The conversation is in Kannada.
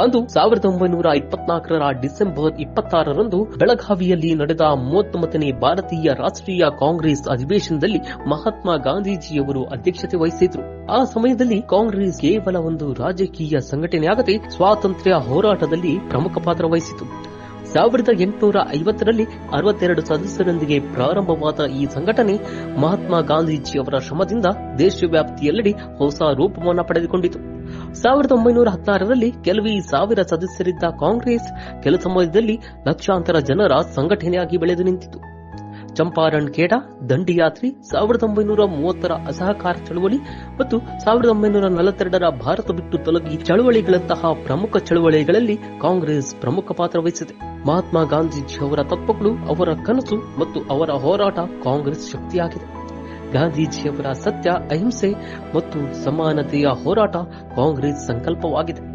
ಅಂದು ಸಾವಿರದ ಒಂಬೈನೂರ ಇಪ್ಪತ್ನಾಲ್ಕರ ಡಿಸೆಂಬರ್ ಇಪ್ಪತ್ತಾರರಂದು ಬೆಳಗಾವಿಯಲ್ಲಿ ನಡೆದ ಮೂವತ್ತೊಂಬತ್ತನೇ ಭಾರತೀಯ ರಾಷ್ಟ್ರೀಯ ಕಾಂಗ್ರೆಸ್ ಅಧಿವೇಶನದಲ್ಲಿ ಮಹಾತ್ಮ ಗಾಂಧೀಜಿಯವರು ಅಧ್ಯಕ್ಷತೆ ವಹಿಸಿದ್ರು. ಆ ಸಮಯದಲ್ಲಿ ಕಾಂಗ್ರೆಸ್ ಕೇವಲ ಒಂದು ರಾಜಕೀಯ ಸಂಘಟನೆಯಾಗದೆ ಸ್ವಾತಂತ್ರ್ಯ ಹೋರಾಟದಲ್ಲಿ ಪ್ರಮುಖ ಪಾತ್ರ ವಹಿಸಿತು. ಸಾವಿರದ ಎಂಟುನೂರ ಐವತ್ತರಲ್ಲಿ ಅರವತ್ತೆರಡು ಸದಸ್ಯರೊಂದಿಗೆ ಪ್ರಾರಂಭವಾದ ಈ ಸಂಘಟನೆ ಮಹಾತ್ಮ ಗಾಂಧೀಜಿಯವರ ಶ್ರಮದಿಂದ ದೇಶವ್ಯಾಪ್ತಿಯೆಲ್ಲೆಡೆ ಹೊಸ ರೂಪವನ್ನು ಪಡೆದುಕೊಂಡಿತು. ಸಾವಿರದ ಒಂಬೈನೂರ ಹದಿನಾರರಲ್ಲಿ ಕೆಲವೇ ಸಾವಿರ ಸದಸ್ಯರಿದ್ದ ಕಾಂಗ್ರೆಸ್, ಕೆಲ ಸಮಯದಲ್ಲಿ ಲಕ್ಷಾಂತರ ಜನರ ಸಂಘಟನೆಯಾಗಿ ಬೆಳೆದು ನಿಂತಿತು. ಚಂಪಾರಣ್ ಖೇಡ, ದಂಡಿಯಾತ್ರಿ ಸಾವಿರದ ಒಂಬೈನೂರ ಮೂವತ್ತರ ಅಸಹಕಾರ ಚಳವಳಿ ಮತ್ತು ಸಾವಿರದ ಒಂಬೈನೂರ ನಲವತ್ತೆರಡರ ಭಾರತ ಬಿಟ್ಟು ತೊಲಗಿ ಚಳವಳಿಗಳಂತಹ ಪ್ರಮುಖ ಚಳವಳಿಗಳಲ್ಲಿ ಕಾಂಗ್ರೆಸ್ ಪ್ರಮುಖ ಪಾತ್ರ ವಹಿಸಿದೆ. ಮಹಾತ್ಮ ಗಾಂಧೀಜಿ ಅವರ ತತ್ವಗಳು ಅವರ ಕನಸು ಮತ್ತು ಅವರ ಹೋರಾಟ ಕಾಂಗ್ರೆಸ್ ಶಕ್ತಿಯಾಗಿದೆ. ಗಾಂಧೀಜಿಯವರ ಸತ್ಯ, ಅಹಿಂಸೆ ಮತ್ತು ಸಮಾನತೆಯ ಹೋರಾಟ ಕಾಂಗ್ರೆಸ್ ಸಂಕಲ್ಪವಾಗಿದೆ.